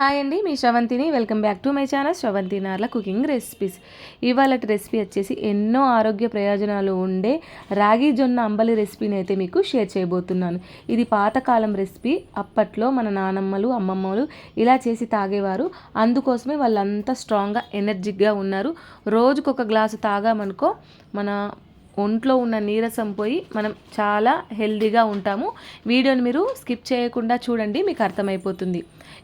Hi అండి మీ శ్రవంతిని. Welcome back to my channel Sravanthi Narla cooking recipes. ఇవాళ recipe వచ్చేసి ఎన్నో ఆరోగ్య ప్రయోజనాలు ఉండే రాగి జొన్న అంబలి రెసిపీని అయితే మీకు షేర్ చేయబోతున్నాను. ఇది పాతకాలం రెసిపీ. అప్పట్లో మన నానమ్మలు అమ్మమ్మలు ఇలా చేసి తాగేవారు. అందుకోసమే వాళ్ళంతా స్ట్రాంగ్గా ఎనర్జిక్గా ఉన్నారు. రోజుకొక గ్లాసు తాగామనుకో మన ఒంట్లో ఉన్న నీరసం పోయి మనం చాలా హెల్దీగా ఉంటాము. వీడియోని మీరు స్కిప్ చేయకుండా చూడండి మీకు అర్థమైపోతుంది.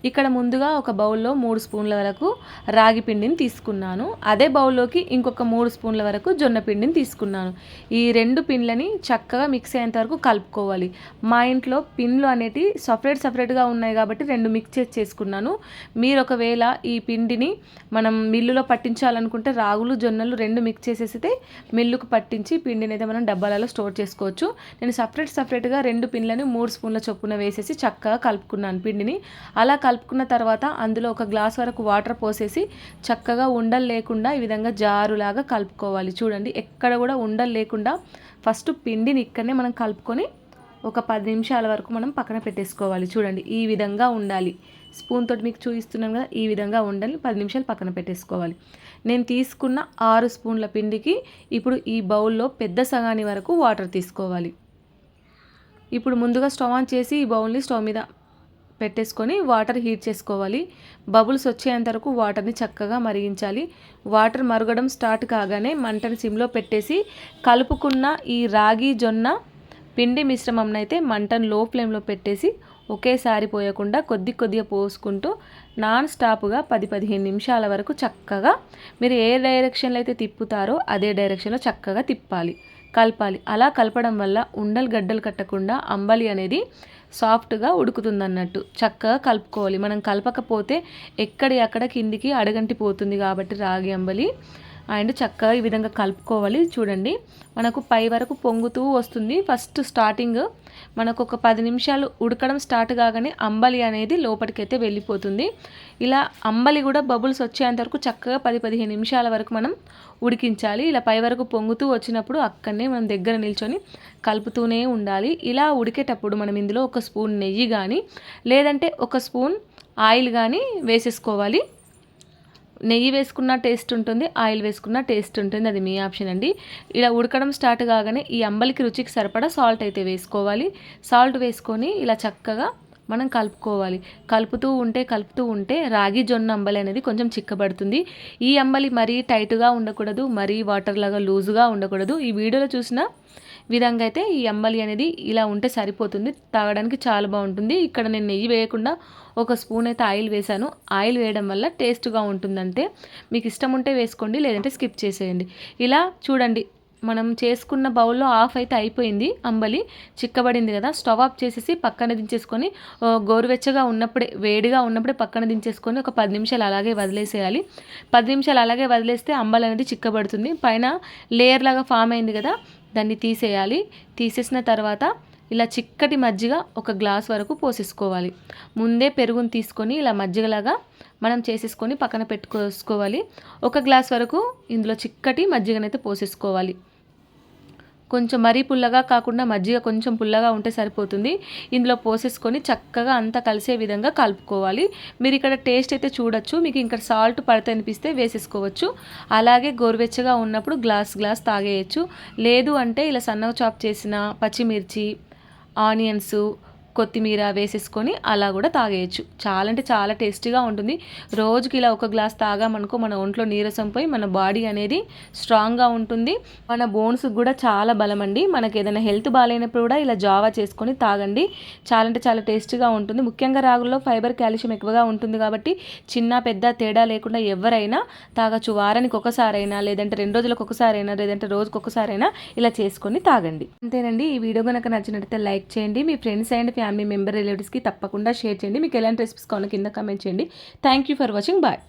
ఇక్కడ ముందుగా ఒక బౌల్లో మూడు స్పూన్ల వరకు రాగి పిండిని తీసుకున్నాను. అదే బౌల్లోకి ఇంకొక మూడు స్పూన్ల వరకు జొన్న పిండిని తీసుకున్నాను. ఈ రెండు పిండ్లని చక్కగా మిక్స్ అయ్యేంత వరకు కలుపుకోవాలి. మా ఇంట్లో పిండ్లు అనేటివి సపరేట్ సపరేట్గా ఉన్నాయి కాబట్టి రెండు మిక్స్ చేసి చేసుకున్నాను. మీరు ఒకవేళ ఈ పిండిని మనం మిల్లులో పట్టించాలనుకుంటే రాగులు జొన్నలు రెండు మిక్స్ చేసేస్తే మిల్లుకు పట్టించి పిండిని అయితే మనం డబ్బాలలో స్టోర్ చేసుకోవచ్చు. నేను సపరేట్ సపరేట్గా రెండు పిండ్లని మూడు స్పూన్ల చొప్పున వేసేసి చక్కగా కలుపుకున్నాను పిండిని. అలా కలుపుకున్న తర్వాత అందులో ఒక గ్లాస్ వరకు వాటర్ పోసేసి చక్కగా ఉండలు లేకుండా ఈ విధంగా జారులాగా కలుపుకోవాలి. చూడండి ఎక్కడ కూడా ఉండలు లేకుండా ఫస్ట్ పిండిని ఇక్కడనే మనం కలుపుకొని ఒక పది నిమిషాల వరకు మనం పక్కన పెట్టేసుకోవాలి. చూడండి ఈ విధంగా ఉండాలి. స్పూన్ తోటి మీకు చూపిస్తున్నాను కదా ఈ విధంగా ఉండని పది నిమిషాలు పక్కన పెట్టేసుకోవాలి. నేను తీసుకున్న ఆరు స్పూన్ల పిండికి ఇప్పుడు ఈ బౌల్లో పెద్ద సగాని వరకు వాటర్ తీసుకోవాలి. ఇప్పుడు ముందుగా స్టవ్ ఆన్ చేసి ఈ బౌల్ని స్టవ్ మీద పెట్టేసుకొని వాటర్ హీట్ చేసుకోవాలి. బబుల్స్ వచ్చేంత వరకు వాటర్ని చక్కగా మరిగించాలి. వాటర్ మరగడం స్టార్ట్ కాగానే మంటని సిమ్లో పెట్టేసి కలుపుకున్న ఈ రాగి జొన్న పిండి మిశ్రమం అయితే మంటను లో ఫ్లేమ్లో పెట్టేసి ఒకేసారి పోయకుండా కొద్ది కొద్దిగా పోసుకుంటూ నాన్ స్టాప్గా పది పదిహేను నిమిషాల వరకు చక్కగా మీరు ఏ డైరెక్షన్లో అయితే తిప్పుతారో అదే డైరెక్షన్లో చక్కగా తిప్పాలి కలపాలి. అలా కలపడం వల్ల ఉండలు గడ్డలు కట్టకుండా అంబలి అనేది సాఫ్ట్గా ఉడుకుతుంది అన్నట్టు చక్కగా కలుపుకోవాలి. మనం కలపకపోతే ఎక్కడి అక్కడ కిందికి అడగంటి పోతుంది కాబట్టి రాగి అంబలి అండ్ చక్కగా ఈ విధంగా కలుపుకోవాలి. చూడండి మనకు పై వరకు పొంగుతూ వస్తుంది. ఫస్ట్ స్టార్టింగ్ మనకు ఒక పది నిమిషాలు ఉడకడం స్టార్ట్ కాగానే అంబలి అనేది లోపలికైతే వెళ్ళిపోతుంది. ఇలా అంబలి కూడా బబుల్స్ వచ్చేంత వరకు చక్కగా పది పదిహేను నిమిషాల వరకు మనం ఉడికించాలి. ఇలా పై వరకు పొంగుతూ వచ్చినప్పుడు అక్కడనే మనం దగ్గర నిల్చొని కలుపుతూనే ఉండాలి. ఇలా ఉడికేటప్పుడు మనం ఇందులో ఒక స్పూన్ నెయ్యి కానీ లేదంటే ఒక స్పూన్ ఆయిల్ కానీ వేసేసుకోవాలి. నెయ్యి వేసుకున్న టేస్ట్ ఉంటుంది ఆయిల్ వేసుకున్న టేస్ట్ ఉంటుంది అది మీ ఆప్షన్ అండి. ఇలా ఉడకడం స్టార్ట్ కాగానే ఈ అంబలికి రుచికి సరిపడా సాల్ట్ అయితే వేసుకోవాలి. సాల్ట్ వేసుకొని ఇలా చక్కగా మనం కలుపుకోవాలి. కలుపుతూ ఉంటే కలుపుతూ ఉంటే రాగి జొన్న అంబలి అనేది కొంచెం చిక్కబడుతుంది. ఈ అంబలి మరీ టైట్గా ఉండకూడదు మరీ వాటర్ లాగా లూజుగా ఉండకూడదు. ఈ వీడియోలో చూసిన విధంగా అయితే ఈ అంబలి అనేది ఇలా ఉంటే సరిపోతుంది. తాగడానికి చాలా బాగుంటుంది. ఇక్కడ నేను నెయ్యి వేయకుండా ఒక స్పూన్ అయితే ఆయిల్ వేసాను ఆయిల్ వేయడం వల్ల టేస్ట్గా ఉంటుందంటే మీకు ఇష్టం ఉంటే వేసుకోండి లేదంటే స్కిప్ చేసేయండి. ఇలా చూడండి మనం చేసుకున్న బౌల్లో ఆఫ్ అయితే అయిపోయింది అంబలి. చిక్కబడింది కదా. స్టవ్ ఆఫ్ చేసేసి పక్కన దించేసుకొని గోరువెచ్చగా ఉన్నప్పుడే వేడిగా ఉన్నప్పుడే పక్కన దించేసుకొని ఒక పది నిమిషాలు అలాగే వదిలేసేయాలి. పది నిమిషాలు అలాగే వదిలేస్తే అంబలి అనేది చిక్కబడుతుంది. పైన లేయర్ లాగా ఫామ్ అయింది కదా. దాన్ని తీసేయాలి. తీసేసిన తర్వాత ఇలా చిక్కటి మజ్జిగ ఒక గ్లాస్ వరకు పోసేసుకోవాలి. ముందే పెరుగుని తీసుకొని ఇలా మజ్జిగలాగా మనం చేసేసుకొని పక్కన పెట్టుకోసుకోవాలి. ఒక గ్లాస్ వరకు ఇందులో చిక్కటి మజ్జిగనైతే పోసేసుకోవాలి. కొంచెం మరీ పుల్లగా కాకుండా మజ్జిగ కొంచెం పుల్లగా ఉంటే సరిపోతుంది. ఇందులో పోసేసుకొని చక్కగా అంతా కలిసే విధంగా కలుపుకోవాలి. మీరు ఇక్కడ టేస్ట్ అయితే చూడొచ్చు. మీకు ఇంకా సాల్ట్ పడితే అనిపిస్తే వేసేసుకోవచ్చు. అలాగే గోరువెచ్చగా ఉన్నప్పుడు గ్లాస్ గ్లాస్ తాగేయచ్చు. లేదు అంటే ఇలా సన్నగా చాప్ చేసిన పచ్చిమిర్చి ఆనియన్స్ కొత్తిమీర వేసేసుకొని అలా కూడా తాగేయచ్చు. చాలా అంటే చాలా టేస్టీగా ఉంటుంది. రోజుకి ఇలా ఒక గ్లాస్ తాగామనుకో మన ఒంట్లో నీరసం పోయి మన బాడీ అనేది స్ట్రాంగ్గా ఉంటుంది. మన బోన్స్ కూడా చాలా బలం అండి మనకి ఏదైనా హెల్త్ బాగాలేనప్పుడు కూడా ఇలా జావా చేసుకొని తాగండి. చాలా అంటే చాలా టేస్టీగా ఉంటుంది. ముఖ్యంగా రాగుల్లో ఫైబర్ కాల్షియం ఎక్కువగా ఉంటుంది కాబట్టి చిన్న పెద్ద తేడా లేకుండా ఎవరైనా తాగొచ్చు. వారానికి ఒకసారైనా లేదంటే రెండు రోజులకు ఒకసారైనా లేదంటే రోజుకు ఒకసారైనా ఇలా చేసుకొని తాగండి. అంతేనండి. ఈ వీడియో కనుక నచ్చినట్లయితే లైక్ చేయండి. మీ ఫ్రెండ్స్ అండ్ ఫ్యామిలీ మెంబర్ రిలేటివ్స్కి తప్పకుండా షేర్ చేయండి. మీకు ఎలాంటి రెసిపీస్ కావాలో కింద కమెంట్ చేయండి. Thank you for watching. Bye.